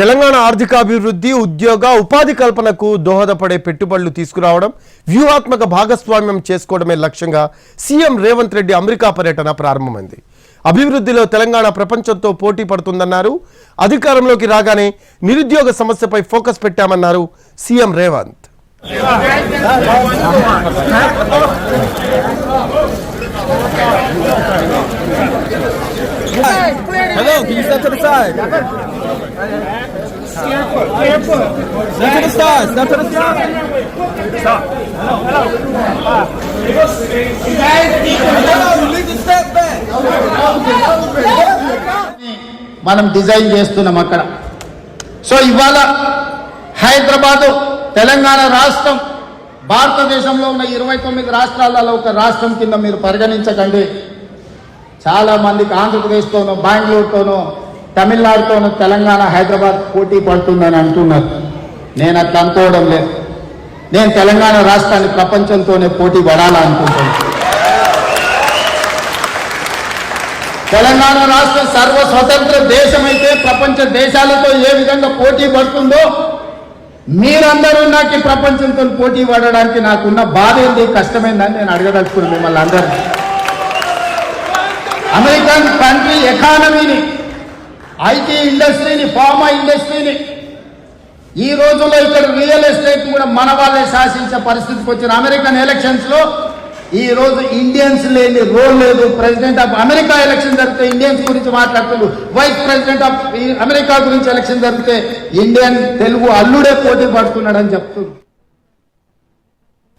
తెలంగాణ ఆర్థికాభివృద్ధి ఉద్యోగ ఉపాధి కల్పనకు దోహదపడే పెట్టుబడులు తీసుకురావడం వ్యూహాత్మక భాగస్వామ్యం చేసుకోవడమే లక్ష్యంగా సీఎం రేవంత్ రెడ్డి అమెరికా పర్యటన ప్రారంభమైంది. అభివృద్ధిలో తెలంగాణ ప్రపంచంతో పోటీ పడుతుందన్నారు. అధికారంలోకి రాగానే నిరుద్యోగ సమస్యపై focus పెట్టామన్నారు CM Revanth. Hello, can you step to the side? Step to the side. Step to the side. Stop. Hello. Hello, you need to step back. మనం డిజైన్ చేస్తున్నాం అక్కడ సో ఇవాళ హైదరాబాదు తెలంగాణ రాష్ట్రం భారతదేశంలో ఉన్న ఇరవై తొమ్మిది రాష్ట్రాలలో ఒక రాష్ట్రం కింద మీరు పరిగణించకండి చాలా మందికి ఆంధ్రప్రదేశ్తోనూ బెంగళూరుతోనో తమిళనాడుతోనూ తెలంగాణ హైదరాబాద్ పోటీ పడుతుందని అంటున్నారు. నేను అట్లా అనుకోవడం లేదు. నేను తెలంగాణ రాష్ట్రాన్ని ప్రపంచంతోనే పోటీ పడాలనుకుంటున్నాను. తెలంగాణ రాష్ట్రం సర్వ స్వతంత్ర దేశమైతే ప్రపంచ దేశాలతో ఏ విధంగా పోటీ పడుతుందో మీరందరూ నాకు ప్రపంచంతో పోటీ పడడానికి నాకున్న బాధ ఏంది? కష్టమైందని నేను అడగదలుచుకున్నాను మిమ్మల్ని అందరూ అమెరికన్ కంట్రీ ఎకానమీని ఐటీ ఇండస్ట్రీని ఫార్మా ఇండస్ట్రీని ఈ రోజుల్లో ఇక్కడ రియల్ ఎస్టేట్ కూడా మన వాళ్ళే శాసించే పరిస్థితికి వచ్చిన అమెరికన్ ఎలక్షన్స్లో ఈ రోజు ఇండియన్స్ లేని రోల్ లేదు. ప్రెసిడెంట్ ఆఫ్ అమెరికా ఎలక్షన్ జరిగితే ఇండియన్స్ గురించి మాట్లాడుతున్నారు వైస్ ప్రెసిడెంట్ ఆఫ్ అమెరికా గురించి ఎలక్షన్ జరిగితే ఇండియన్ తెలుగు అల్లుడే పోటీ పడుతున్నాడని చెప్తున్నారు